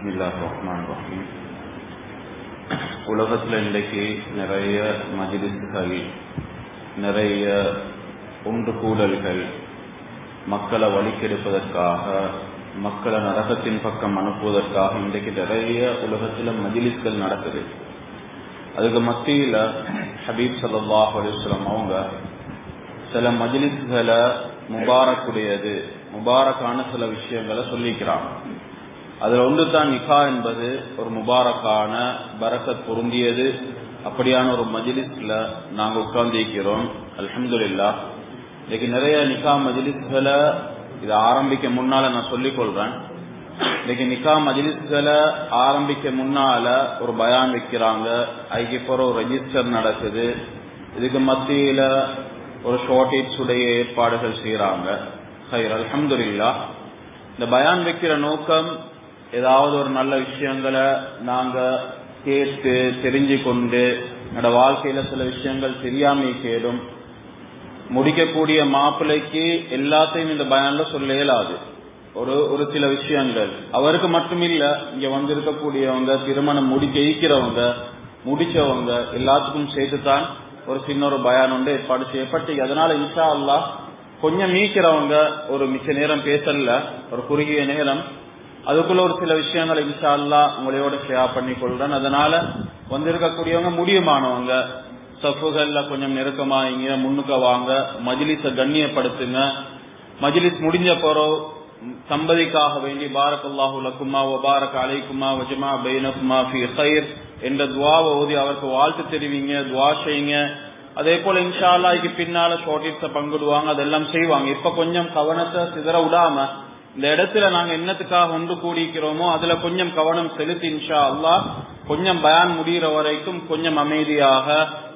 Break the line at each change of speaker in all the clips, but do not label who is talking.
பிஸ்மில்லாஹ் ரஹ்மான் ரஹீம் உலகத்தில் இன்றைக்கு நிறைய மஜிலிஸ்கள் நிறைய ஒன்று கூடல்கள் மக்களை வழிக்கெடுப்பதற்காக மக்களை நரகத்தின் பக்கம் அனுப்புவதற்காக இன்றைக்கு நிறைய உலகத்தில் மஜிலிஸ்கள் நடக்குது. அதுக்கு மத்தியில் ஹபீப் சல்லாஹ் அலிஸ்லாம் அவங்க சில மஜிலிஸ்களை முபாரக்குடையது முபாரக்கான சில விஷயங்களை சொல்லிக்கிறாங்க. அதுல ஒன்று தான் நிகா என்பது ஒரு முபாரக்கான பரக்கத் பொருந்தியது. அப்படியான ஒரு மஜிலிஸ்ல நாங்க உட்கார்ந்திருக்கிறோம். அலமதுல்லா இன்னைக்கு நிறைய நிகா மஜிலிஸ்களை இதை ஆரம்பிக்க முன்னால நான் சொல்லிக் கொள்றேன். இன்னைக்கு நிகா மஜிலிஸ்களை ஆரம்பிக்க முன்னால ஒரு பயான் வைக்கிறாங்க. அதுக்கு போற ஒரு ரெஜிஸ்டர் நடக்குது. இதுக்கு மத்தியில ஒரு ஷார்டேஜ் உடைய ஏற்பாடுகள் செய்யறாங்க ஹைர் அலமதுல்லா இந்த பயான் வைக்கிற நோக்கம் ஏதாவது ஒரு நல்ல விஷயங்களை நாங்க கேட்டு தெரிஞ்சு கொண்டு என்னோட வாழ்க்கையில சில விஷயங்கள் தெரியாம கேடும். முடிக்கக்கூடிய மாப்பிள்ளைக்கு எல்லாத்தையும் இந்த பயன்ல சொல்ல இயலாது. ஒரு ஒரு சில விஷயங்கள். அவருக்கு மட்டுமில்ல இங்க வந்திருக்கக்கூடியவங்க திருமணம் முடிக்க ஈக்கிறவங்க முடிச்சவங்க எல்லாத்துக்கும் சேர்த்துதான் ஒரு சின்ன ஒரு பயான் ஒன்று ஏற்பாடு செய்யப்பட்டு அதனால இன்ஷா அல்லா கொஞ்சம் மீக்கிறவங்க ஒரு மிச்ச நேரம் பேசல ஒரு குறுகிய நேரம் அதுக்குள்ள ஒரு சில விஷயங்களை இன்ஷா அல்லா உங்களோட ஷேர் பண்ணி கொள்றேன் அதனால வந்திருக்கக்கூடியவங்க முடியுமானவங்க? சஃபுகள்ல கொஞ்சம் நெருக்கமாயிங்க முன்னுக்க வாங்க. மஜிலிஸ கண்ணியப்படுத்துங்க. மஜிலிஸ் முடிஞ்ச போறோம் சம்பதிக்காக வேண்டி பாரக்கல்லாஹு லக்குமா ஒபாரக் அலைக்குமா வஜமா பைனக்குமா ஃபி ஹைர் என்ற துவாவை ஓதி அவருக்கு வாழ்த்து தெரிவிங்க துவா செய்யுங்க. அதே போல இன்ஷா அல்லாஹ்க்கு பின்னால ஷார்டேஜ்ஸ பங்கிடுவாங்க அதெல்லாம் செய்வாங்க. இப்ப கொஞ்சம் கவனத்தை சிதற விடாம இந்த இடத்துல நாங்க என்னத்துக்காக ஒன்று கூடிக்கிறோமோ அதுல கொஞ்சம் கவனம் செலுத்தி இன்ஷா அல்லாஹ் கொஞ்சம் பயான் முடிகிற வரைக்கும் கொஞ்சம் அமைதியாக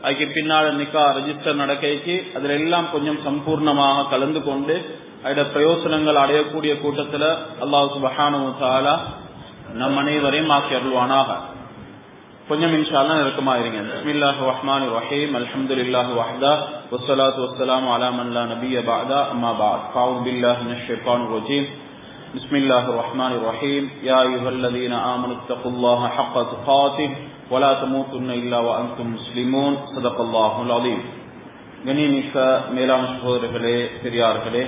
அதுக்கு பின்னால நிக்கா ரெஜிஸ்டர் நடக்கைக்கு அதுல எல்லாம் கொஞ்சம் சம்பூர்ணமாக கலந்து கொண்டு அதோட பிரயோசனங்கள் அடையக்கூடிய கூட்டத்துல அல்லாஹ் சுபஹானு தாலா நம் அனைவரையும் ஆக்கி அருள்வானாக. கொஞ்சம் இன்ஷால்லாம் நெருக்கமா இருங்க. பிஸ்மில்லாஹ் ரஹ்மான் ரஹீம். அல்ஹம்துலில்லாஹி வஹ்தா. வஸ்ஸலாத்து வஸ்ஸலாமு அலா மன் லா நபிய பஅதா. அம்மா பஅத். ஃபஅஊது பில்லாஹ் மினஷ் ஷைத்தானிர் ரஜீம். بسم الله الرحمن الرحيم يا أيها الذين آمنوا اتقوا الله حق تقاته ولا تموتن إلا وأنتم مسلمون صدق الله العظيم கணிமிக்க மேலான சகோதரர்களே பெரியார்களே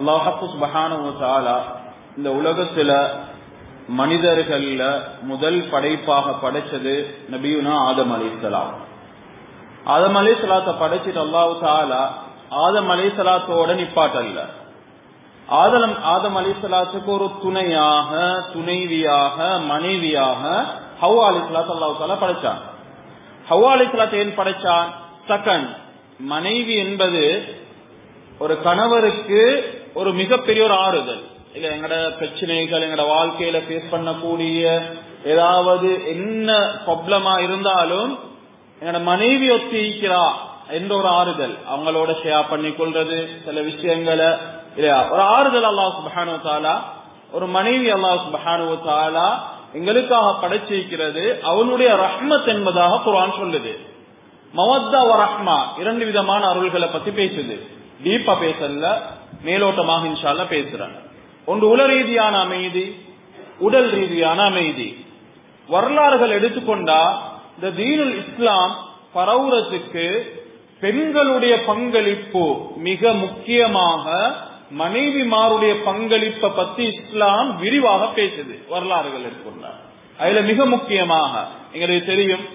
அல்லாஹப்பு சுபஹானு தாலா இந்த உலகத்துல மனிதர்கள்ல முதல் படைப்பாக படைச்சது நபியுனா ஆதம் அலிசலாம் ஆதம் அலிசலாத்தை படைச்சிட்டு அல்லாஹு தாலா ஆதம் அலிசலாத்தோட நிப்பாட்டல்ல ஆதலம் ஆதம் அலிசலாத்துக்கு ஒரு துணையாக துணைவியாக மனைவியாக ஹவா அலிசலாத் அல்லாஹ் தாலா படைச்சான். ஹவா அலிசலாத் ஏன் படைச்சான்? செகண்ட் மனைவி என்பது ஒரு கணவருக்கு ஒரு மிகப்பெரிய ஒரு ஆறுதல். இல்ல எங்கட பிரச்சனைகள் எங்கட வாழ்க்கையில ஃபேஸ் பண்ணக்கூடிய ஏதாவது என்ன ப்ராப்ளமா இருந்தாலும் எங்கட மனைவி ஒத்திக்கிறா என்ற ஒரு ஆறுதல். அவங்களோட ஷேர் பண்ணி கொள்றது சில விஷயங்களை இல்லையா? ஒரு ஆறுதல் அல்லாஹ் சுபஹானு தாலா ஒரு மனைவி அல்லாஹ் சுபஹானு தாலா எங்களுக்காக படைச்சிருக்கிறது அவனுடைய ரஹ்மத் என்பதாக குரான் சொல்லுது. மவத்தா ரஹ்மா இரண்டு விதமான அருள்களை பத்தி பேசுது. டீப்பா பேசல மேலோட்டமாக இன்ஷால்ல பேசுறேன். ஒன்று உல ரீதியான அமைதி உடல் ரீதியான அமைதி. வரலாறுகள் எடுத்துக்கொண்டா இந்த தீனுல் இஸ்லாம் பரவுறதுக்கு பெண்களுடைய பங்களிப்பு மிக முக்கியமாக மனைவிமாருடைய பங்களிப்பை பத்தி இஸ்லாம் விரிவாக பேசுது வரலாறுகள் எடுத்துக்கொண்டா அதுல மிக முக்கியமாக எங்களுக்கு தெரியும்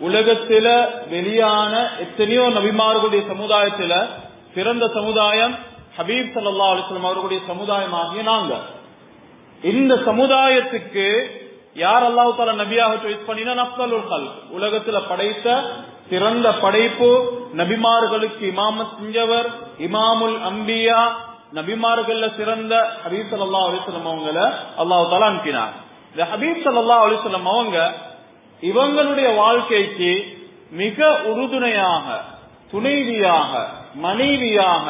உலகத்தில வெளியான எத்தனையோ நபிமார்களுடைய சமுதாயத்தில சிறந்த சமுதாயம் ஹபீப் சல்லா அலிஸ்லாம் அவர்களுடைய சமுதாயம் ஆகிய நாங்க இந்த சமுதாயத்துக்கு யார் அல்லாஹு தால நபியாக சாய்ஸ் பண்ணினா? நப்தலுல் கல் உலகத்துல படைத்த சிறந்த படைப்பு நபிமார்களுக்கு இமாம செஞ்சவர் இமாமுல் அம்பியா நபிமார்கள்ல சிறந்த ஹபீப் சல்லா அலிஸ்லம் அவங்கள அல்லாஹு தாலா அனுப்பினார். இந்த ஹபீப் சல்லா அலிஸ்லம் அவங்க இவங்களுடைய வாழ்க்கைக்கு மிக உறுதுணையாக துணைவியாக மனைவியாக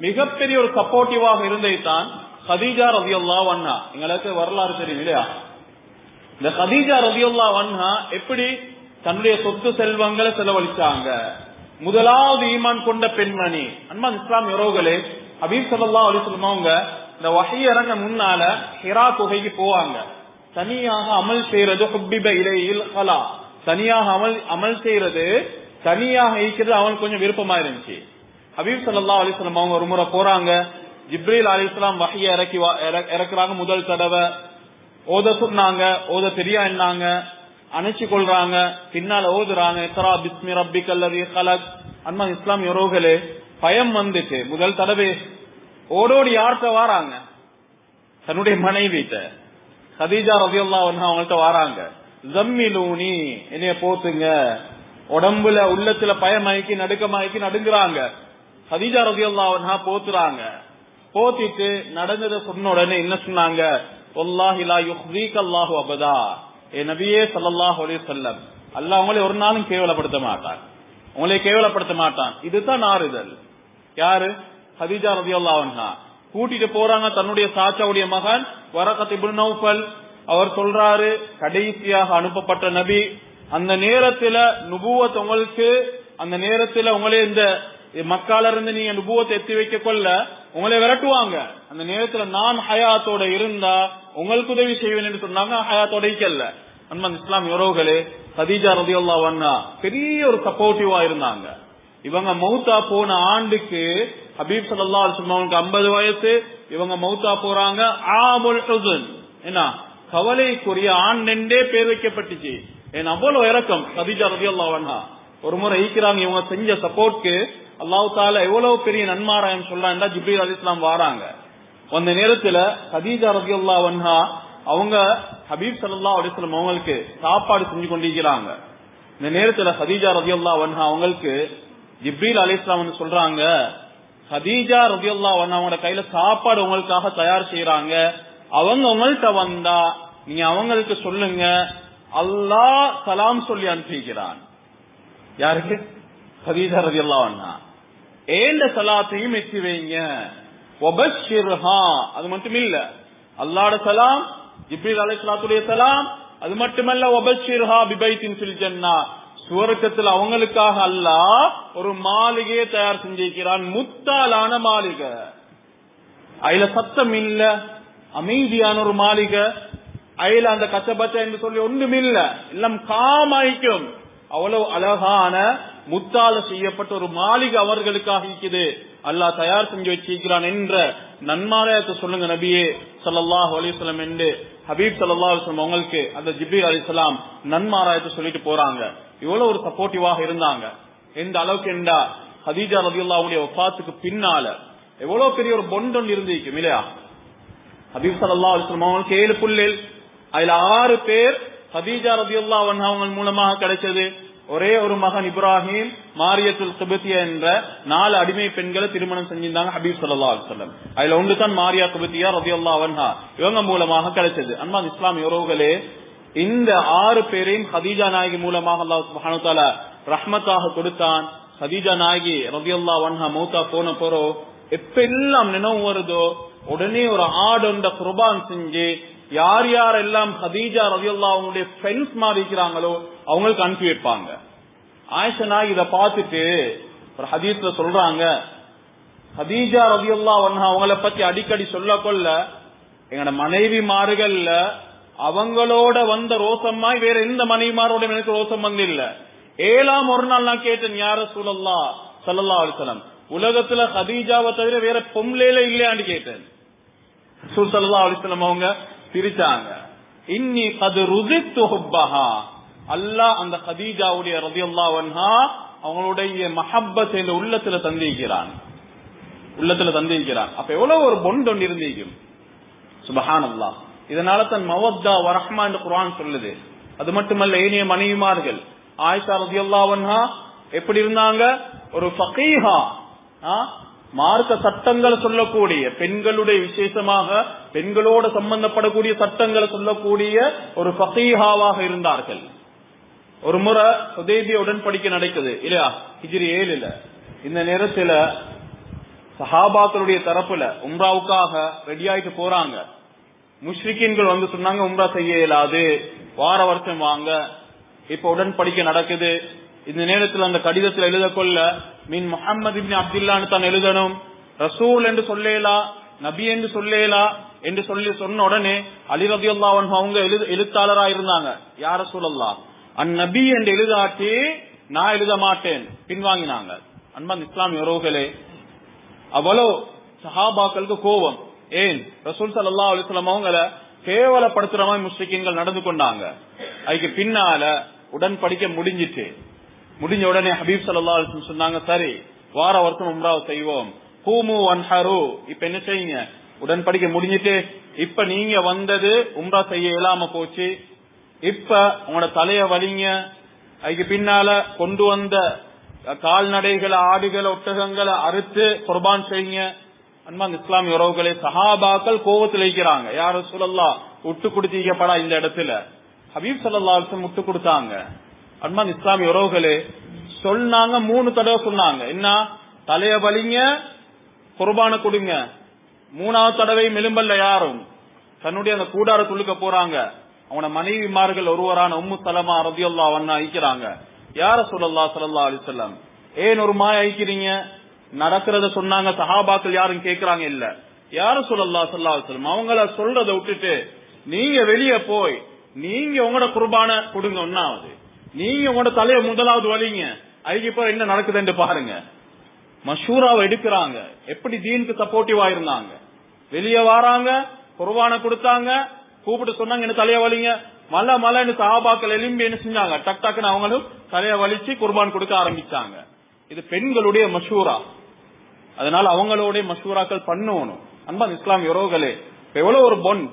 மிகப்பெரிய ஒரு சப்போர்ட்டிவாக இருந்தைத்தான் ஹதீஜா ரவியல்லா வண்ணா எங்களுக்கு வரலாறு தெரியும் இல்லையா? இந்த ஹதீஜா ரவியுல்லா வண்ணா எப்படி தன்னுடைய சொத்து செல்வங்களை செலவழிச்சாங்க. முதலாவது ஈமான் கொண்ட பெண்மணி. அன்பான் இஸ்லாம் உறவுகளே ஹபீப் சல்லா அலி அவங்க இந்த வகை இறங்க முன்னால ஹிரா குகைக்கு போவாங்க. தனியாக அமல் செய்யறது ஹுப்பிப இலையில் கலா தனியாக அமல் அமல் செய்யறது தனியாக இருக்கிறது அவனுக்கு கொஞ்சம் விருப்பமா இருந்துச்சு. ஹபீப் சல்லா அலைஹி அவங்க ஒரு முறை போறாங்க. ஜிப்ரீல் அலிஸ்லாம் வகைய இறக்கி வா- இற- இறக்குறாங்க முதல் தடவை. ஓத சொன்னாங்க ஓத தெரியா என்னாங்க அணைச்சு கொள்றாங்க. பின்னால ஓதுறாங்க. இக்ரா பிஸ்மி ரப்பிக்கல் லதீ கலக். அன்மா இஸ்லாம் யோரோகளே பயம் வந்துட்டு முதல் தடவை ஓடோடி யார்கிட்ட வாராங்க? தன்னுடைய மனைவிட்ட. ஹதீஜா ரபியுல்லா அவங்கள்ட்ட வாராங்க. ஜம்மிலூனி என்னைய போத்துங்க. உடம்புல உள்ளத்துல பயமாக்கி நடுக்கமாக்கி நடுங்குறாங்க. ஹதீஜா ரபியுல்லா போத்துறாங்க. போத்திட்டு நடந்ததை சொன்ன உடனே என்ன சொன்னாங்க? அல்லாஹு அபதா. ஏ நபியே சல்லாஹ் அலி சொல்லம் அல்ல அவங்களே ஒரு நாளும் கேவலப்படுத்த மாட்டாங்க உங்களை கேவலப்படுத்த மாட்டான். இதுதான் ஆறுதல் யாரு? ஹதீஜா ரலியல்லாஹு அன்ஹா. கூட்டிட்டு போறாங்க தன்னுடைய சாச்சாவுடைய மகன் வரகத் இபுல் நௌஃபல். அவர் சொல்றாரு கடைசியாக அனுப்பப்பட்ட நபி அந்த நேரத்துல நுபுவத் உங்களுக்கு அந்த நேரத்துல உங்களே இந்த மக்கால இருந்து நீங்க நுபுவத்தை எத்தி வைக்க கொள்ள உங்களை விரட்டுவாங்க. அந்த நேரத்துல நான் ஹயாத்தோட இருந்தா உங்களுக்கு உதவி செய்வேன் என்று சொன்னாங்க ஹயாத்தோட இருக்கல்ல அன்மன் இஸ்லாம் உறவுகளே சதீஜா ரதி அன்ஹா பெரிய ஒரு சப்போர்ட்டிவா இருந்தாங்க. இவங்க மௌத்தா போன ஆண்டுக்கு ஹபீப் சல்லா அலைஹி ஐம்பது அவங்களுக்கு 50 வயசு இவங்க மௌத்தா போறாங்க ஆமுல் என்ன கவலைக்குரிய ஆண்டெண்டே பேர் வைக்கப்பட்டுச்சு. ஏன் அவ்வளவு இறக்கம் ஹதீஜா ரலியல்லாஹு வண்ணா ஒரு முறை ஈக்கிறாங்க இவங்க செஞ்ச சப்போர்ட்க்கு. அல்லாஹு தால எவ்வளவு பெரிய நன்மாராயம் சொல்றாங்க ஜிப்ரீல் அலிஸ்லாம் வாராங்க. அந்த நேரத்துல ரதி ரலியல்லாஹு அன்ஹா அவங்க ஹபீப் சல்லா அலிஸ்லம் அவங்களுக்கு சாப்பாடு செஞ்சு கொண்டிருக்கிறாங்க. இந்த நேரத்துல ஹதீஜா ரலியல்லாஹு வன்ஹா அவங்களுக்கு ஜிப்ரீல் அலி இஸ்லாம் சொல்றாங்க ஹதீஜா ரலியல்லாஹு வன்ஹா அவங்களோட கையில சாப்பாடு உங்களுக்காக தயார் செய்யறாங்க அவங்க உங்கள்கிட்ட வந்தா நீங்க அவங்களுக்கு சொல்லுங்க. அல்லாஹ் சலாம் சொல்லி அனுப்பிக்கிறான். யாருக்கு? ஹதீஜா ரலியல்லாஹு வன்ஹா ஏந்த சலாத்தையும் எத்தி வைங்க? அது மட்டும் இல்ல அல்லாட சலாம் ஜிப்ரீல் அலைஹிஸ்ஸலாத்துடைய சலாம் அது மட்டுமல்ல வபஷ்ஷிர்ஹா பிபைத்தின் ஃபில் ஜன்னா. சுவர்க்கத்தில் அவங்களுக்காக அல்லாஹ் ஒரு மாளிகையை தயார் செஞ்சிருக்கிறான். முத்தாலான மாளிகை. அதுல சத்தம் இல்ல. அமைதியான ஒரு மாளிகை. அதுல அந்த கச்சபச்ச என்று சொல்லி ஒன்றும் இல்ல. எல்லாம் காமாய்க்கும். அவ்வளவு அழகான முத்தால செய்யப்பட்ட ஒரு மாளிகை அவர்களுக்காக இருக்குது. அல்லாஹ் தயார் செஞ்சு வச்சிருக்கிறான் என்ற நன்மாராயத்தை சொல்லுங்க நபியே சல்லாஹ் அலிஸ்லாம் என்று ஹபீப் ஸல்லல்லாஹு அலைஹி அவங்களுக்கு அந்த ஜிபி அலிஸ்லாம் நன்மாராயத்தை சொல்லிட்டு போறாங்க. இவ்வளவு ஒரு சப்போர்ட்டிவாக இருந்தாங்க. எந்த அளவுக்கு என்றா ஹதீஜா ரலியல்லாஹுடைய ஒப்பாத்துக்கு பின்னால எவ்வளவு பெரிய ஒரு பொண்டொண்டு இருந்திருக்கும் இல்லையா? ஹபீப் சல்லா அலிஸ்லாம் அவங்களுக்கு ஏழு புள்ளில் அதுல ஆறு பேர் ஹதீஜா ரலியல்லாஹு அன்ஹா அவங்க மூலமாக கிடைச்சது. ஒரே ஒரு மகன் இப்ராஹிம் மாரியத்துல் குபத்தியா என்ற நாலு அடிமை பெண்களை திருமணம் செஞ்சிருந்தாங்க ஹபீப் ஸல்லல்லாஹு அலுவலம் அதுல ஒன்றுதான் மாரியா குபத்தியா அல்லா வன்ஹா இவங்க மூலமாக கிடைச்சது. அன்பான் இஸ்லாமிய உறவுகளே இந்த ஆறு பேரையும் ஹதீஜா நாயகி மூலமாக அல்லாஹ் ரஹ்மத்தாக கொடுத்தான். ஹதீஜா நாயகி ரலியல்லாஹு வன்ஹா மௌத்தா போன போறோ எப்ப எல்லாம் நினைவு வருதோ உடனே ஒரு ஆடொண்ட குர்பான் செஞ்சு யார் யாரெல்லாம் ஹதீஜா ரலியல்லாஹு அவங்களுடைய ஃப்ரெண்ட்ஸ் மாதிரி இருக்கிறாங்களோ அவங்களுக்கு அனுப்பி வைப்பாங்க. ஆயிஷனா இத பார்த்துட்டு ஒரு ஹதீஸ்ல சொல்றாங்க. ஹதீஜா ரலியல்லாஹு அன்ஹா அவங்கள பத்தி அடிக்கடி சொல்ல கொள்ள எங்கட மனைவி மாறுகள்ல அவங்களோட வந்த ரோசம்மாய் வேற எந்த மனைவிமாரோட எனக்கு ரோசம் வந்து இல்ல ஏழாம் ஒரு நாள் நான் கேட்டேன் யார சூழல்லா சல்லல்லா அலிசலம் உலகத்துல ஹதீஜாவை தவிர வேற பொம்லேல இல்லையான்னு கேட்டேன். ரசூல் சல்லா அலிஸ்லம் அவங்க பிரிச்சாங்க. இன்னி அது ருசித்து ஹுப்பஹா. அல்லாஹ் அந்த ஹதீஜாவுடைய ரதியல்லாஹு அன்ஹா அவங்களுடைய மஹப்பத்தை இந்த உள்ளத்துல தந்திருக்கிறான். உள்ளத்துல தந்திருக்கிறான். அப்ப எவ்வளவு ஒரு பொண்ட் ஒன்று இருந்திருக்கும்? சுபஹான் அல்லாஹ் இதனால தன் மவத்தா வரஹ்மா என்று குரான் சொல்லுது. அது மட்டுமல்ல ஏனைய மனைவிமார்கள். ஆயிஷா ரதியல்லாஹு அன்ஹா எப்படி இருந்தாங்க? ஒரு ஃபகீஹா ஆ? மார்க்க சட்டங்களை சொல்லக்கூடிய பெண்களுடைய விசேஷமாக பெண்களோட சம்பந்தப்படக்கூடிய சட்டங்களை சொல்லக்கூடிய ஒரு ஃபகீஹாவாக இருந்தார்கள். ஒரு முறை ஹுதேபிய உடன்படிக்கை நடக்குது. இல்லையா? ஹிஜிரி ஏழுல. இந்த நேரத்துல சஹாபாக்களுடைய தரப்புல உம்ராவுக்காக ரெடி ஆயிட்டு போறாங்க. முஷ்ரிக்கின்கள் வந்து சொன்னாங்க உம்ரா செய்ய இயலாது. வார வருஷம் வாங்க. இப்ப உடன்படிக்கை நடக்குது. இந்த நேரத்தில் அந்த கடிதத்தில் எழுத கொள்ள மீன் முகமது அப்துல்லான்னு தான் எழுதணும். ரசூல் என்று சொல்லேலா? நபி என்று சொல்லேலா? என்று சொல்லி சொன்ன உடனே அலி ரதியுல்லா அவங்க எழுது இருந்தாங்க யார சூழல்லாம் அந்நபி என்று எழுதாட்டி நான் எழுத மாட்டேன். பின்வாங்கினாங்க. அன்பன் இஸ்லாமிய உறவுகளே அவ்வளவு சஹாபாக்களுக்கு கோபம். ஏன்? ரசூல் சல்லா அலிஸ்லாம் அவங்கள கேவலப்படுத்துற மாதிரி முஸ்லிக்கீன்கள் நடந்து கொண்டாங்க. அதுக்கு பின்னால உடன் படிக்க முடிஞ்சிட்டு முடிஞ்ச உடனே ஹபீப் சல்லா அலிஸ்லம் சொன்னாங்க சரி வார வருஷம் உம்ராவை செய்வோம். ஹூமு ஒன் ஹரு இப்ப என்ன செய்யுங்க? உடன்படிக்க முடிஞ்சிட்டு இப்ப நீங்க வந்தது உம்ரா செய்ய இயலாம போச்சு. இப்ப உங்களோட தலைய வலிங்க. அதுக்கு பின்னால கொண்டு வந்த கால்நடைகளை ஆடுகளை ஒட்டகங்களை அறுத்து குர்பான் செய்யுங்க. அன்பான் இஸ்லாமிய உறவுகளை சஹாபாக்கள் கோவத்தில் வைக்கிறாங்க யார சொல்லலாம் விட்டு கொடுத்தீங்கப்படா இந்த இடத்துல. ஹபீப் சல்லா விட்டு கொடுத்தாங்க. அன்பான் இஸ்லாமிய உறவுகளே சொன்னாங்க மூணு தடவை சொன்னாங்க. என்ன? தலைய வலிங்க குர்பான கொடுங்க. மூணாவது தடவை மெலும்பல்ல யாரும். தன்னுடைய அந்த கூடாரத்துள்ளுக்க போறாங்க. அவன மனைவிமார்கள் ஒருவரான உம்மு சலமா ரதியுல்லா வண்ணா ஐக்கிறாங்க யார சொல்லல்லா சல்லா அலிசல்லாம் ஏன் ஒரு மாய ஐக்கிறீங்க நடக்கிறத சொன்னாங்க சஹாபாக்கள் யாரும் கேட்கறாங்க இல்ல. யார சொல்லல்லா சல்லா அலிசல்லாம் அவங்கள சொல்றத விட்டுட்டு நீங்க வெளிய போய் நீங்க உங்களோட குர்பான கொடுங்க ஒன்னாவது நீங்க உங்களோட தலைய முதலாவது வலிங்க. அதுக்கு இப்போ என்ன நடக்குதுன்னு பாருங்க. மஷூராவை எடுக்கிறாங்க. எப்படி தீனுக்கு சப்போர்ட்டிவா இருந்தாங்க? வெளியே வராங்க குர்பான கொடுத்தாங்க கூப்பிட்டு சொன்னாங்க என்ன தலைய வலிங்க? மலை மலைன்னு சாபாக்கள் எலும்பி என்ன செஞ்சாங்க? டக் டக்குன்னு அவங்களும் தலைய வலிச்சு குர்பான் கொடுக்க ஆரம்பிச்சாங்க. இது பெண்களுடைய மஷூரா. அதனால அவங்களோட மஷூராக்கள் பண்ணணும். அன்பான் இஸ்லாம் உறவுகளே எவ்வளவு ஒரு பொன்?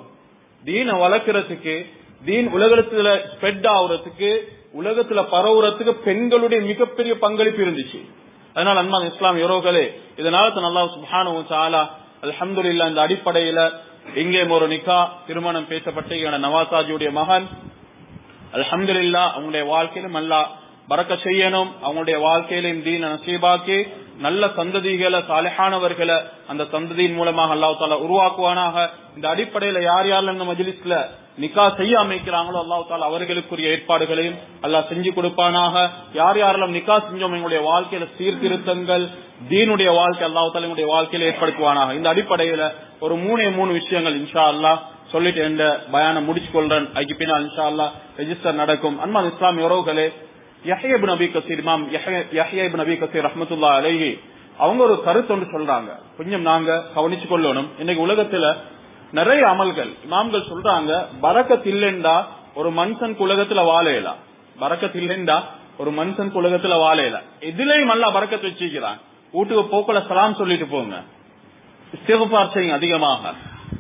தீனை வளர்க்கறதுக்கு தீன் உலகத்துல ஸ்ப்ரெட் ஆகுறதுக்கு உலகத்துல பரவுறதுக்கு பெண்களுடைய மிகப்பெரிய பங்களிப்பு இருந்துச்சு. அதனால அன்பான் இஸ்லாம் உறவுகளே இதனால நல்லா சுபானு சாலா அல்ஹம்துலில்லா இந்த அடிப்படையில இங்கே ஒரு நிக்கா திருமணம் பேசப்பட்ட நவாசாஜியுடைய மகன். அல்ஹம்துலில்லா அவங்களுடைய வாழ்க்கையிலும் அல்லா பறக்க செய்யணும். அவங்களுடைய வாழ்க்கையிலும் தீன நசீபாக்கி நல்ல சந்ததிகளை சாலையானவர்களை அந்த சந்ததியின் மூலமாக அல்லாஹ் தாலா உருவாக்குவானாக. இந்த அடிப்படையில யார் யாரெல்லாம் இந்த மஜிலிஸ்ல நிக்கா செய்ய அமைக்கிறாங்களோ அல்லாஹ் தாலா அவர்களுக்குரிய ஏற்பாடுகளையும் அல்லாஹ் செஞ்சு கொடுப்பானாக. யார் யாரெல்லாம் நிக்கா செஞ்சோம் எங்களுடைய வாழ்க்கையில சீர்திருத்தங்கள் தீனுடைய வாழ்க்கை அல்லாஹ் தாலா எங்களுடைய வாழ்க்கையில ஏற்படுத்துவானாக. இந்த அடிப்படையில ஒரு மூணே மூணு விஷயங்கள் இன்ஷா அல்லாஹ் சொல்லிட்டு எந்த பயானம் முடிச்சு கொள்றேன் அதுக்கு பின்னால் இன்ஷா அல்லாஹ் ரெஜிஸ்டர் நடக்கும். அன்மான் இஸ்லாமிய உறவுகளே யஹ்யப் நபி கசீர் இமாம் யஹ்யப் நபி கசீர் ரஹமத்துல்லா அலேஹி அவங்க ஒரு கருத்து ஒன்று சொல்றாங்க. கொஞ்சம் நாங்க கவனிச்சு கொள்ளணும். இன்னைக்கு உலகத்துல நிறைய அமல்கள். இமாம்கள் சொல்றாங்க பறக்கத் இல்லைண்டா ஒரு மனுஷன் உலகத்துல வாழையலாம் பறக்கத் இல்லைண்டா ஒரு மனுஷன் உலகத்துல வாழையலாம் எதுலயும் நல்லா பரக்கத் வச்சுக்கிறான் வீட்டுக்கு போக்கல சலாம் சொல்லிட்டு போங்க. இஸ்திகபார் செய்யுங்க அதிகமாக.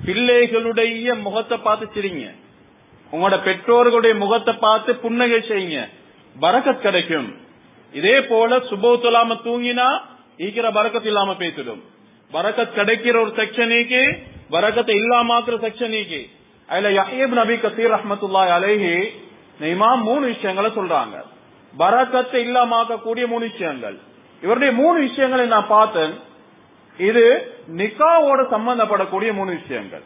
பிள்ளைகளுடைய முகத்தை பார்த்து சிரிங்க. உங்களோட பெற்றோர்களுடைய முகத்தை பார்த்து புன்னகை செய்யுங்க. பரக்கத் கிடைக்கும். இதே போல சுபோத்துலாம தூங்கினா ஈக்கிற பரக்கத் இல்லாம பேசிடும். பரக்கத் கிடைக்கிற ஒரு செக்ஷனிக்கு பரக்கத்தை இல்லாமாக்குற செக்ஷனிக்கு அதுல யஹீப் நபி கசீர் ரஹமத்துல்லாய் அலேஹி நெய்மா மூணு விஷயங்களை சொல்றாங்க. பரக்கத்தை இல்லாமக்கூடிய மூணு விஷயங்கள். இவருடைய மூணு விஷயங்களை நான் பார்த்தேன். இது நிக்காவோட சம்பந்தப்படக்கூடிய மூணு விஷயங்கள்.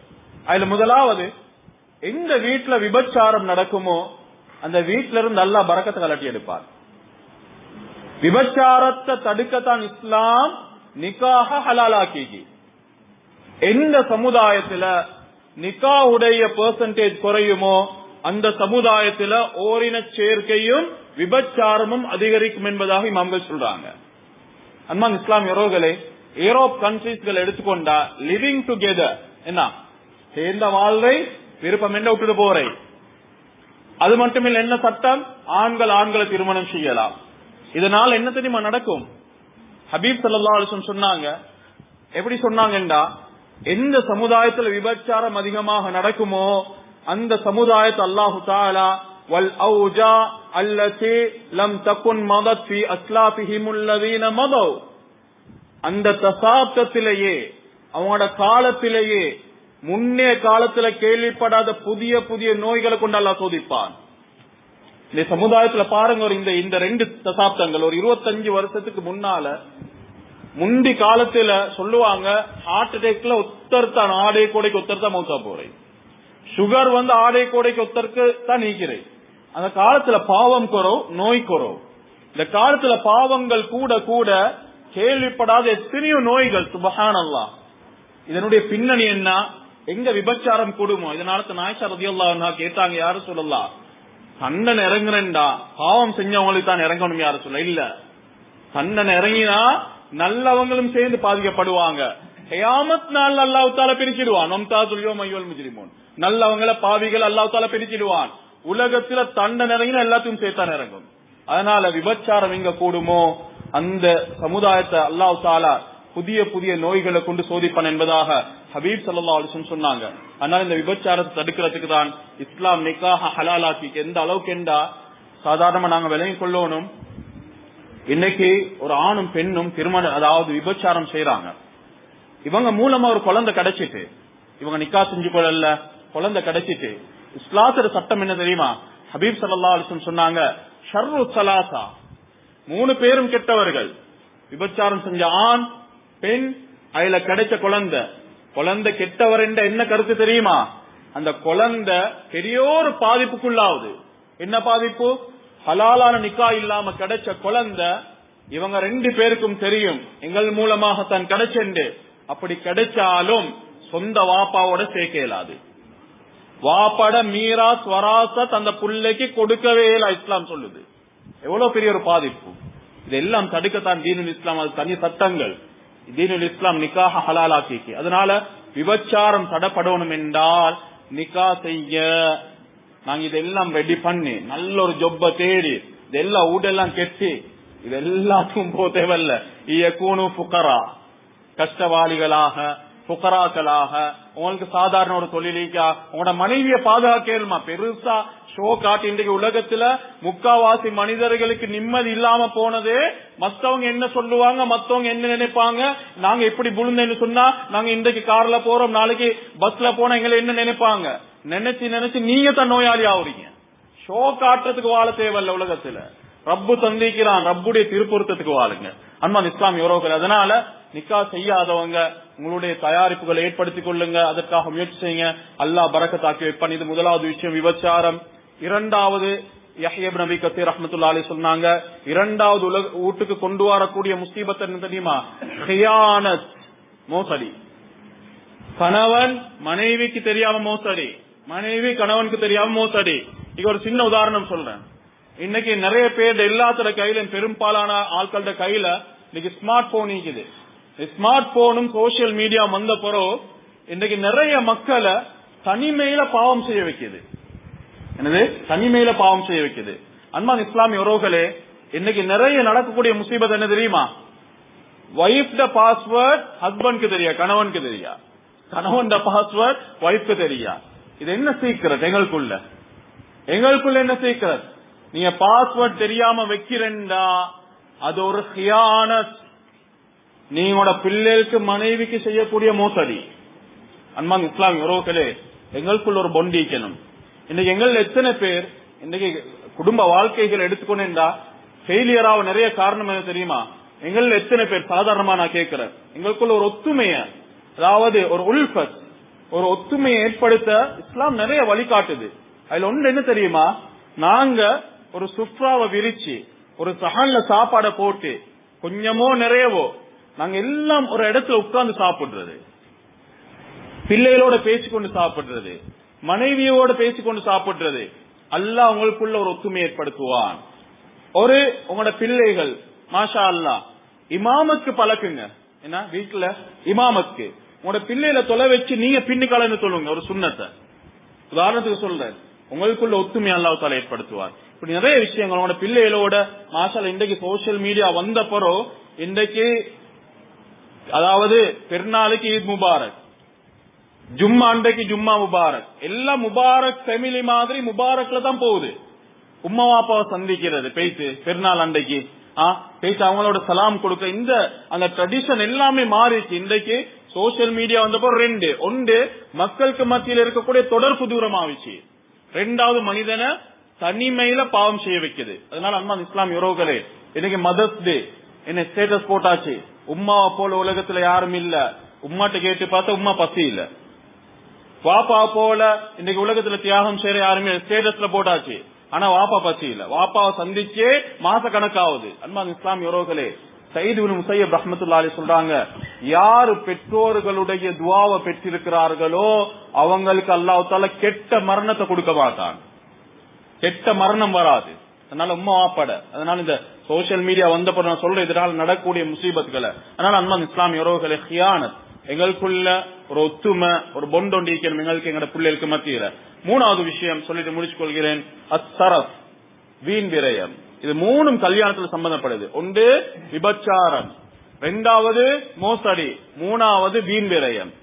அதுல முதலாவது எந்த வீட்டுல விபச்சாரம் நடக்குமோ அந்த வீட்டில இருந்து நல்லா பறக்கத்தை கலட்டி எடுப்பார். விபச்சாரத்தை தடுக்கத்தான் இஸ்லாம் நிக்காக ஹலாலாக்கி எந்த சமுதாயத்துல நிக்காவுடைய பெர்சன்டேஜ் குறையுமோ அந்த சமுதாயத்துல ஓரின சேர்க்கையும் விபச்சாரமும் அதிகரிக்கும் என்பதாக இமாம்கள் சொல்றாங்க. அன்மான் இஸ்லாம் யோரோகளே யூரோப் கண்ட்ரீஸ்கள் எடுத்துக்கொண்டா லிவிங் டுகெதர் என்ன? சேர்ந்த வாழ்வை விருப்பம் என்ன விட்டுட்டு போறே அது மட்டுமில்ல என்ன சட்டம்? ஆண்கள் ஆண்களை திருமணம் செய்யலாம். இதனால் என்ன தெரியுமா நடக்கும்? ஹபீப் சல்லா அலிசன் சொன்னாங்க. எப்படி சொன்னாங்கண்டா எந்த சமுதாயத்துல விபச்சாரம் அதிகமாக நடக்குமோ அந்த சமுதாயத்தை அல்லாஹு தாலா வல் அவுஜா அல்லதி லம் தகுன் மதத் ஃபி அஸ்லாபிஹிம் அல்லதீன மதவ். அந்த தசாப்தத்திலேயே அவங்களோட காலத்திலேயே முன்னே காலத்துல கேள்விப்படாத புதிய புதிய நோய்களை கொண்டு அல்லா சோதிப்பான். இந்த சமுதாயத்துல பாருங்க ஒரு இந்த இந்த ரெண்டு தசாப்தங்கள் ஒரு இருபத்தஞ்சு வருஷத்துக்கு முன்னால முந்தி காலத்துல சொல்லுவாங்க ஹார்ட் அட்டாக்ல ஒத்தர்த்தான் ஆடை கோடைக்கு ஒத்தர்த்தான் மௌத்தா போறேன். சுகர் வந்து ஆடை கோடைக்கு ஒத்தருக்கு தான் நீக்கிறேன். அந்த காலத்துல பாவம் குறவு நோய் குறவு. இந்த காலத்துல பாவங்கள் கூட கூட கேள்விப்படாத எத்தனையோ நோய்கள் சுபஹானல்லா
இதனுடைய பின்னணி என்ன? எங்க விபச்சாரம் கூடுமோ? இதனால நாய்ஷா ரதியுல்லா கேட்டாங்க யாரு சொல்லலாம் தண்டனை இறங்குறேன்டா. பாவம் செஞ்சவங்களுக்கு தான் இறங்கணும் யாரு சொல்ல இல்ல. தண்டனை இறங்கினா நல்லவங்களும் சேர்ந்து பாதிக்கப்படுவாங்க. ஹயாமத் நாள் அல்லாஹ் தால பிரிச்சிடுவான். நம்தா துல்யோ மையோல் முஜிரிமோன். நல்லவங்கள பாவிகள் அல்லாஹ் தால பிரிச்சிடுவான். உலகத்துல தண்டன் இறங்கினா எல்லாத்தையும் சேர்த்தான் இறங்கும். அதனால விபச்சாரம் எங்க கூடுமோ? அந்த சமுதாயத்தை அல்லாஹ் தாலா புதிய புதிய நோய்களை கொண்டு சோதிப்பான் என்பதாக ஹபீப் சல்லா அலிசன் சொன்னாங்க. அதனால இந்த விபச்சாரத்தை தடுக்கிறதுக்கு தான் இஸ்லாம் நிக்காக ஹலாலாக்கி. எந்த அளவுக்கு என்றா சாதாரணமா நாங்க விளங்கிக் கொள்ளணும். இன்னைக்கு ஒரு ஆணும் பெண்ணும் திருமணம் அதாவது விபச்சாரம் செய்யறாங்க இவங்க மூலமா ஒரு குழந்தை கிடைச்சிட்டு இவங்க நிக்கா செஞ்சு கொள்ளல குழந்தை கிடைச்சிட்டு. இஸ்லாத்தோட சட்டம் என்ன தெரியுமா? ஹபீப் சல்லா அலிசன் சொன்னாங்க ஷர்ரு சலாசா மூணு பேரும் கெட்டவர்கள். விபச்சாரம் செஞ்ச ஆண் பெண் அதுல கிடைச்ச குழந்தை. குழந்தை கெட்டவர் என்ற என்ன கருத்து தெரியுமா? அந்த குழந்தை பெரியோர் பாதிப்புக்குள்ளாவது என்ன பாதிப்பு? ஹலாலான நிக்கா இல்லாம கிடைச்ச குழந்தை இவங்க ரெண்டு பேருக்கும் தெரியும். எங்கள் மூலமாக தான் கிடைச்செண்டு அப்படி கிடைச்சாலும் சொந்த வாப்பாவோட சேர்க்க இயலாது. வாப்பட மீரா ஸ்வராசத் அந்த புள்ளைக்கு கொடுக்கவே இல்லை இஸ்லாம் சொல்லுது. எவ்வளவு பெரிய ஒரு பாதிப்பு. இதெல்லாம் தடுக்கத்தான் தீனு இஸ்லாம் அது தனி சட்டங்கள். தீனுல் இஸ்லாம் நிக்காக ஹலாலாக்கி அதனால விபச்சாரம் தடப்படணும் என்றால் நிக்கா செய்ய. நாங்க இதெல்லாம் ரெடி பண்ணி நல்ல ஒரு ஜொப்ப தேடி இதெல்லாம் ஊடெல்லாம் கெட்டி இது எல்லாத்துக்கும் போ தேவையில்ல. இயக்கூனு புக்கரா கஷ்டவாளிகளாக புக்கராக்களாக உங்களுக்கு சாதாரண ஒரு தொழிலிக்கா உங்களோட மனைவியை பாதுகாக்கலுமா பெருசா ஷோ காட்டி இன்றைக்கு உலகத்துல முக்காவாசி மனிதர்களுக்கு நிம்மதி இல்லாம போனதே மத்தவங்க என்ன சொல்லுவாங்க மத்தவங்க என்ன நினைப்பாங்க நாங்க இப்படி புழுந்தேன்னு சொன்னா நாங்க இன்றைக்கு கார்ல போறோம் நாளைக்கு பஸ்ல போனா எங்களை என்ன நினைப்பாங்க? நினைச்சு நினைச்சு நீங்க தான் நோயாளி ஆகுறீங்க ஷோ காட்டுறதுக்கு வாழ தேவையில்ல உலகத்துல. ரப்பு சந்திக்கிறான் ரப்புடைய திருப்பொருத்தத்துக்கு வாழுங்க. அன்பான் இஸ்லாம் யோரோக்கள் அதனால நிக்கா செய்யாதவங்க உங்களுடைய தயாரிப்புகளை ஏற்படுத்திக் கொள்ளுங்க அதற்காக முயற்சி செய்யுங்க. அல்லாஹ் பரக்கத்தாக்கி வைப்பான். இது முதலாவது விஷயம் விபச்சாரம். இரண்டாவது யஹ்யப் நபி கத்தீர் ரஹமத்துல்லா அலி சொன்னாங்க. இரண்டாவது உலக வீட்டுக்கு கொண்டு வரக்கூடிய முசீபத் என்ன தெரியுமா? ஹியானத் மோசடி. கணவன் மனைவிக்கு தெரியாம மோசடி. மனைவி கணவனுக்கு தெரியாம மோசடி. இங்க ஒரு சின்ன உதாரணம் சொல்றேன். இன்னைக்கு நிறைய பேர் எல்லாத்தோட கையில பெரும்பாலான ஆட்களோட கையில இன்னைக்கு ஸ்மார்ட் போன் இருக்குது ஸ்மார்ட் போனும் சோசியல் மீடியா வந்த பிறகு இன்னைக்கு நிறைய மக்களை தனிமையில பாவம் செய்ய வைக்குது. என்னது? தனிமையில பாவம் செய்ய வைக்குது. அன்பான் இஸ்லாமிய உறவுகளே இன்னைக்கு நிறைய நடக்கக்கூடிய முசீபத் என்ன தெரியுமா? ஒய்ஃப்ட பாஸ்வேர்ட் ஹஸ்பண்ட்க்கு தெரியா? கணவனுக்கு தெரியா? கணவன் பாஸ்வேர்ட் ஒய்ஃப்க்கு தெரியா? இது என்ன சீக்கிரம் எங்களுக்குள்ள? எங்களுக்குள்ள என்ன சீக்கிரம் நீங்க பாஸ்வேர்ட் தெரியாம வைக்கிறேன்டா. அது ஒரு ஹியான நீங்களோட பிள்ளைகளுக்கு மனைவிக்கு செய்யக்கூடிய மோசடி. அன்பான் இஸ்லாமிய உறவுகளே எங்களுக்குள்ள ஒரு பொண்டிக்கணும் இன்னைக்கு எங்கள் எத்தனை பேர் இன்னைக்கு குடும்ப வாழ்க்கைகள் எடுத்துக்கொண்டா ஃபெயிலியர் ஆக நிறைய காரணம் என்ன தெரியுமா? எங்கள் எத்தனை பேர் சாதாரணமா நான் கேட்கிறேன். எங்களுக்குள்ள ஒரு ஒத்துமைய அதாவது ஒரு உல்ஃபத் ஒரு ஒத்துமையை ஏற்படுத்த இஸ்லாம் நிறைய வழிகாட்டுது. அதுல ஒண்ணு என்ன தெரியுமா? நாங்க ஒரு சுப்ராவை விரிச்சு ஒரு சஹன்ல சாப்பாடை போட்டு கொஞ்சமோ நிறையவோ நாங்க எல்லாம் ஒரு இடத்துல உட்கார்ந்து சாப்பிடுறது. பிள்ளைகளோட பேசிக்கொண்டு சாப்பிடுறது. மனைவியோட பேசிக்கொண்டு சாப்பிடுறது. அல்லாஹ் உங்களுக்குள்ள ஒரு ஒத்துமை ஏற்படுத்துவான். ஒரு உங்களோட பிள்ளைகள் மாஷா அல்லா இமாமத்துக்கு பழக்குங்க. என்ன? வீட்டுல இமாமத்துக்கு. உங்களோட பிள்ளையில தொலை வச்சு நீங்க பின்னுக்காலன்னு சொல்லுங்க ஒரு சுண்ணத்தை. உதாரணத்துக்கு சொல்றேன். உங்களுக்குள்ள ஒத்துமை அல்லாஹ் தால ஏற்படுத்துவார். இப்படி நிறைய விஷயங்கள் உங்களோட பிள்ளைகளோட மாஷால இன்றைக்கு சோசியல் மீடியா வந்த பிறகு இன்றைக்கு அதாவது பெருநாளுக்கு ஈத் முபாரக். ஜும்மா அன்றைக்கு ஜும்மா முபாரக். எல்லாம் முபாரக் ஃபெமிலி மாதிரி முபாரக்ல தான் போகுது. உம்மா வாப்பாவை சந்திக்கிறது பேசு பெருநாள் அன்றைக்கு. ஆ பேசு அவங்களோட சலாம் கொடுக்க. இந்த அந்த ட்ரெடிஷன் எல்லாமே மாறிச்சு இன்றைக்கு சோசியல் மீடியா வந்தப்போ ரெண்டு. ஒன்று மக்களுக்கு மத்தியில் இருக்கக்கூடிய தொடர்பு தூரம் ஆயிடுச்சு ரெண்டாவது மனிதனை தனிமையில பாவம் செய்ய வைக்குது. அதனால அம்மா இஸ்லாம் உறவுகளே இன்னைக்கு மதர்ஸ் டே என்ன ஸ்டேட்டஸ் போட்டாச்சு? உம்மாவை போல உலகத்துல யாரும் இல்ல. உம்மாட்ட கேட்டு பார்த்தா உம்மா பசி இல்லை. வாப்பா போல இன்னைக்கு உலகத்துல தியாகம் செய்யற யாருமே ஸ்டேட்டஸ்ல போட்டாச்சு. ஆனா வாப்பா பசி இல்ல. வாப்பாவை சந்திச்சே மாச கணக்காவது அன்பான் இஸ்லாம் உறவுகளே சயிது முசையப் ரஹமத்துல்லாலி சொல்றாங்க யாரு பெற்றோர்களுடைய துவாவை பெற்றிருக்கிறார்களோ அவங்களுக்கு அல்லாவுத்தால கெட்ட மரணத்தை கொடுக்க மாட்டான். கெட்ட மரணம் வராது. அதனால உம்மா வாப்பட. அதனால இந்த சோசியல் மீடியா வந்தப்ப நான் சொல்றேன் இதனால் நடக்கக்கூடிய முசீபத்துகளை அதனால அன்பான் இஸ்லாம் உறவுகளை ஹியானத். எங்களுக்குள்ள ஒரு ஒத்துமை ஒரு பொண்டொண்டி இருக்கணும் எங்களுக்கு எங்களோட பிள்ளைகளுக்கு மத்தியில. மூணாவது விஷயம் சொல்லிட்டு முடிச்சு கொள்கிறேன் அத்தரப் வீண் விரயம். இது மூணும் கல்யாணத்துல சம்பந்தப்படுது. ஒன்று விபச்சாரம். ரெண்டாவது மோசடி. மூணாவது வீண் விரயம்.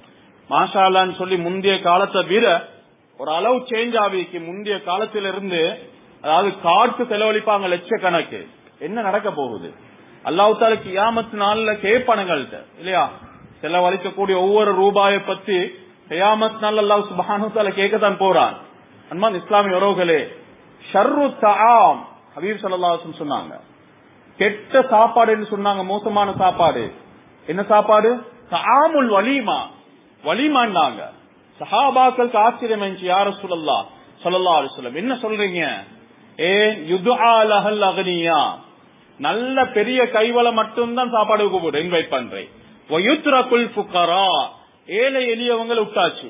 மாஷாலான்னு சொல்லி முந்தைய காலத்தை விட ஒரு அளவு சேஞ்ச் ஆகிக்கு முந்தைய காலத்திலிருந்து அதாவது காட்டு செலவழிப்பாங்க லட்சக்கணக்கு. என்ன நடக்க போகுது? அல்லாஹால கியாமத்து நாள்ல கேட்பானுங்கள்ட்ட இல்லையா? செலவழிக்கக்கூடிய ஒவ்வொரு ரூபாயை பத்தி ஹயாமத் நாள் அல்லாஹ் சுபஹானு கேட்கத்தான் போறான். அன்மான் இஸ்லாமிய உறவுகளே ஷர்ரு தாம் ஹபீப் ஸல்லல்லாஹு சொன்னாங்க. கெட்ட சாப்பாடுன்னு சொன்னாங்க மோசமான சாப்பாடு. என்ன சாப்பாடு? தாமுல் வலிமா. வலிமாண்டாங்க சஹாபாக்களுக்கு ஆச்சரியம் இருந்துச்சு யார சொல்லல்லா சொல்லல்லா சொல்லம் என்ன சொல்றீங்க? ஏ யுது அகனியா. நல்ல பெரிய கைவளம் மட்டும்தான் சாப்பாடு கூப்பிடு இன்வைட் பண்றேன். ஏழை எளியவங்களை விட்டாச்சு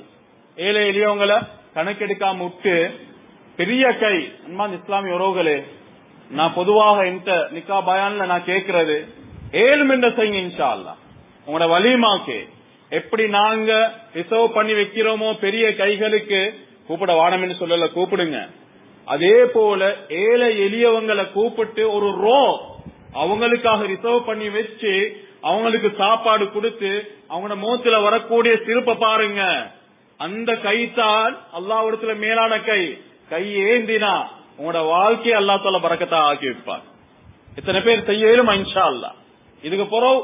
ஏழை எளியவங்களை கணக்கெடுக்காம விட்டு பெரிய கை அன்பான் இஸ்லாமிய உறவுகளே நான் பொதுவாக இந்த நிக்கா பயான்ல நான் கேட்கறது ஏழு மின்ற செய்யுங்க இன்ஷா உங்களோட வலிமாக்கு எப்படி நாங்க ரிசர்வ் பண்ணி வைக்கிறோமோ பெரிய கைகளுக்கு கூப்பிட வானம்னு சொல்லல கூப்பிடுங்க. அதே போல ஏழை எளியவங்களை கூப்பிட்டு ஒரு ரோ அவங்களுக்காக ரிசர்வ் பண்ணி வச்சு அவங்களுக்கு சாப்பாடு கொடுத்து அவங்களோட முகத்துல வரக்கூடிய சிறப்ப பாருங்க. அந்த கை தான் அல்லாவிடத்துல மேலான கை. கை ஏந்தினா உங்களோட வாழ்க்கையை அல்லா தால பறக்கத்தா ஆக்கி வைப்பார். இத்தனை பேர் செய்யலும் இன்ஷா அல்லா இதுக்கு பிறகு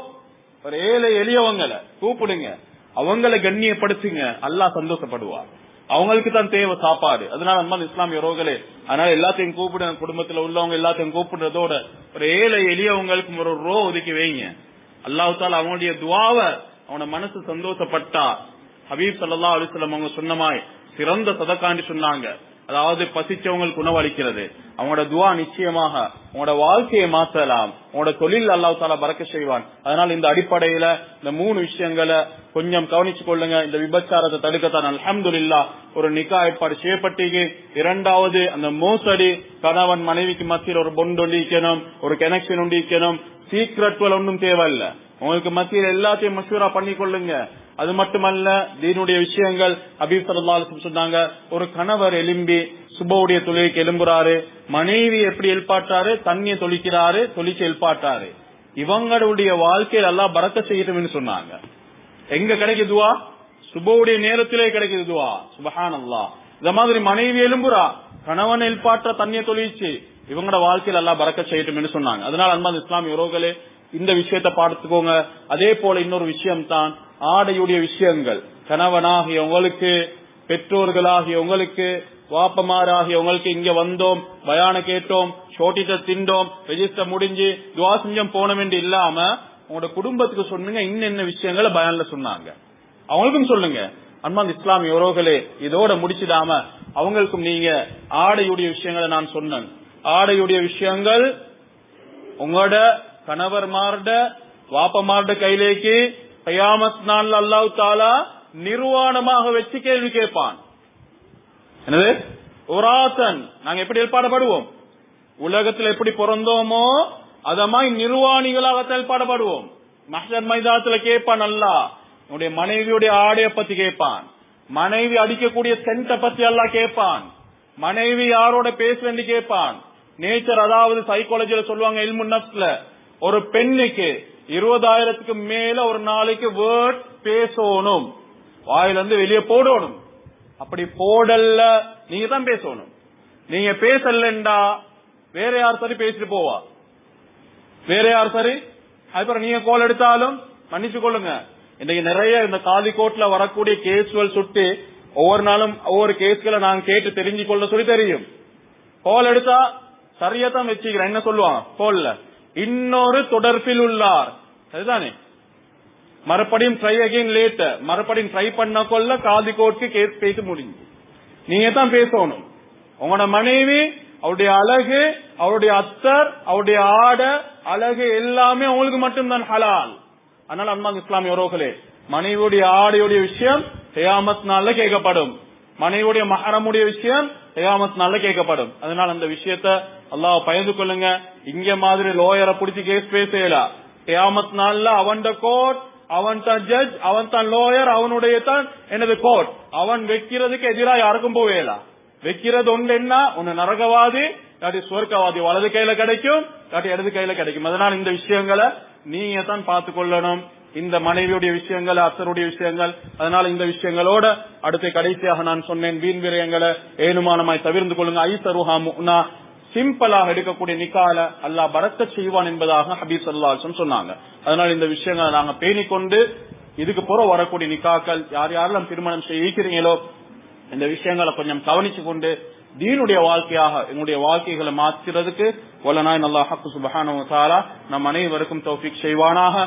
ஒரு ஏழை எளியவங்களை கூப்பிடுங்க. அவங்களை கண்ணியப்படுத்துங்க. அல்லாஹ் சந்தோஷப்படுவார். அவங்களுக்கு தான் தேவை சாப்பாடு. அதனால நம்ம இஸ்லாமிய ரோகளே அதனால எல்லாத்தையும் கூப்பிடுங்க. குடும்பத்துல உள்ளவங்க எல்லாத்தையும் கூப்பிடுறதோட ஒரு ஏழை எளியவங்களுக்கு ஒரு ரோ ஒதுக்கி வைங்க. அல்லாஹ் அவனுடைய துவாவ அவன மனசு சந்தோஷப்பட்டா. ஹபீப் சல்லா அலிஸ்லாம் அவங்க சொன்னமாய் சிறந்த சதக்காண்டி சொன்னாங்க. அதாவது பசிச்சவங்களுக்கு உணவளிக்கிறது. அவங்களோட துவா நிச்சயமாக உங்களோட வாழ்க்கையை மாற்றலாம் உங்களோட தொழில் அல்லாஹ் தாலா பறக்க செய்வான். அதனால இந்த அடிப்படையில இந்த மூணு விஷயங்களை கொஞ்சம் கவனிச்சு கொள்ளுங்க. இந்த விபச்சாரத்தை தடுக்கத்தான். அல்ஹம்துலில்லா ஒரு நிக்கா ஏற்பாடு செய்யப்பட்டீங்க. இரண்டாவது அந்த மோசடி கணவன் மனைவிக்கு மத்தியில் ஒரு பொண்டு ஒண்டிக்கணும் ஒரு கனெக்ஷன் ஒண்டிக்கணும் சீக்ரெட்கள் ஒன்றும் தேவையில்லை. உங்களுக்கு மத்தியில் எல்லாத்தையும் மசூரா பண்ணி கொள்ளுங்க. அது மட்டுமல்ல தீனுடைய விஷயங்கள் அபீப் சல்லா சொன்னாங்க ஒரு கணவர் எலும்பி சுபவுடைய தொழிலுக்கு எலும்புறாரு மனைவி எப்படி எழுப்பாட்டாரு தண்ணியை தொழிக்கிறாரு தொழிச்சு எழுப்பாட்டாரு இவங்களுடைய வாழ்க்கையில் எல்லாம் பறக்க செய்யட்டும்னு சொன்னாங்க. எங்க கிடைக்குதுவா சுபவுடைய நேரத்திலே கிடைக்குதுவா சுபஹான் அல்லா இந்த மாதிரி மனைவி எலும்புறா கணவன் எழுப்பாற்ற தண்ணியை தொழிச்சு இவங்களோட வாழ்க்கையில் எல்லாம் பறக்க செய்யட்டும்னு சொன்னாங்க. அதனால அன்பான் இஸ்லாமிய உறவுகளே இந்த விஷயத்தை பார்த்துக்கோங்க. அதே போல இன்னொரு விஷயம் தான் ஆடையுடைய விஷயங்கள். கணவனாகிய உங்களுக்கு பெற்றோர்களாகிய உங்களுக்கு வாப்பமாராகிய உங்களுக்கு இங்க வந்தோம் பயான கேட்டோம் ஷோட்டிட்ட திண்டோம் ரெஜிஸ்டர் முடிஞ்சு துவா செஞ்சம் போனோம் என்று இல்லாம உங்களோட குடும்பத்துக்கு சொன்னீங்க இன்னென்ன விஷயங்களை பயான்ல சொன்னாங்க. அவங்களுக்கும் சொல்லுங்க. அன்பாந்த இஸ்லாமிய உறவுகளே இதோட முடிச்சிடாம அவங்களுக்கும் நீங்க ஆடையுடைய விஷயங்களை நான் சொன்னேன். ஆடையுடைய விஷயங்கள் உங்களோட கணவர்மார்ட வாப்பமார்ட கையிலேக்கு கயாமத் நாள் அல்லாஹ் தாலா நிர்வாணமாக வச்சு கேள்வி கேட்பான் என்னது ஒராசன் நாங்க எப்படி ஏற்பாடுபடுவோம் உலகத்தில் எப்படி பிறந்தோமோ அதமாய் நிர்வாணிகளாக செயல்பாடுபடுவோம் மஹர் மைதானத்துல கேட்பான் அல்லா உன்னுடைய மனைவியுடைய ஆடைய பத்தி கேட்பான் மனைவி அடிக்கக்கூடிய சென்ட பத்தி எல்லாம் கேட்பான் மனைவி யாரோட பேசுறேன்னு கேட்பான் நேச்சர் அதாவது சைக்காலஜில சொல்லுவாங்க இல்மு ஒரு பெண்ணுக்கு இருபதாயிரத்துக்கு மேல ஒரு நாளைக்கு வேர்ட் பேசணும். வாயிலிருந்து வெளியே போடணும். அப்படி போடல நீங்க தான் பேசணும். நீங்க பேசலண்டா வேற யார் சரி பேசிட்டு போவா? வேற யார் சரி? அதுக்கப்புறம் நீங்க கோல் எடுத்தாலும் மன்னிச்சு கொள்ளுங்க. இன்னைக்கு நிறைய இந்த காலிக்கோட்ல வரக்கூடிய கேஸ்கள் சுட்டு ஒவ்வொரு நாளும் ஒவ்வொரு கேஸ்களை நாங்க கேட்டு தெரிஞ்சு கொள்ள சொல்லி தெரியும். கோல் எடுத்தா சரியா தான் வச்சுக்கிறேன். என்ன சொல்லுவான்? கோல்ல இன்னொரு தொடர்பில் உள்ளார். அதுதானே மறுபடியும் ட்ரை அகைன் லேட் மறுபடியும் ட்ரை பண்ண கொள்ள காதி கோர்ட்டு கேஸ் பேசி முடிஞ்சு. நீங்க தான் பேசணும். உங்களோட மனைவி அவருடைய அழகு அவருடைய அத்தர் அவருடைய ஆட அழகு எல்லாமே உங்களுக்கு மட்டும்தான் ஹலால். அதனால அன்பாங்க இஸ்லாமிய உறவுகளே மனைவியுடைய ஆடையுடைய விஷயம் ஹியாமத் நாள்ல கேட்கப்படும். மனைவியுடைய மகரமுடைய விஷயம் ஹியாமத் நாள்ல கேட்கப்படும். அதனால அந்த விஷயத்த அல்லாஹ் பயந்து கொள்ளுங்க. இங்க மாதிரி லோயரை பிடிச்சி கேஸ் பேசல ஹியாமத் நாள்ல அவன் கோர்ட் அவன் தான் ஜட்ஜ் அவன் தான் லோயர் அவனுடைய தான் எனது கோர்ட் அவன் வைக்கிறதுக்கு எதிராக யாருக்கும் போவேலா? வைக்கிறது ஒன்று என்ன? ஒன்னு நரகவாதி இல்லாட்டி சுவர்க்கவாதி வலது கையில கிடைக்கும் இல்லாட்டி இடது கையில கிடைக்கும். அதனால இந்த விஷயங்களை நீங்க தான் பார்த்து கொள்ளணும். இந்த மனைவியுடைய விஷயங்கள் அசருடைய விஷயங்கள் அதனால இந்த விஷயங்களோட அடுத்து கடைசியாக நான் சொன்னேன் வீண் விரயங்களை ஏனுமானமாய் தவிர்ந்து கொள்ளுங்க. ஐ முன்னா சிம்பிளாக எடுக்கக்கூடிய நிக்கால அல்லாஹ் பரக்க செய்வான் என்பதாக ஹபீஸ் அல்லாஹ் சொன்னாங்க. அதனால இந்த விஷயங்களை நாங்க பேணிக்கொண்டு இதுக்கு புற வரக்கூடிய நிக்காக்கள் யார் யாரெல்லாம் திருமணம் செய்யிக்கிறீங்களோ இந்த விஷயங்களை கொஞ்சம் கவனிச்சு கொண்டு தீனுடைய வாழ்க்கையாக எங்களுடைய வாழ்க்கைகளை மாற்றுறதுக்கு வல்லநாய் நல்லா ஹக்கு சுபஹான நம் அனைவருக்கும் தௌஃபிக் செய்வானாக.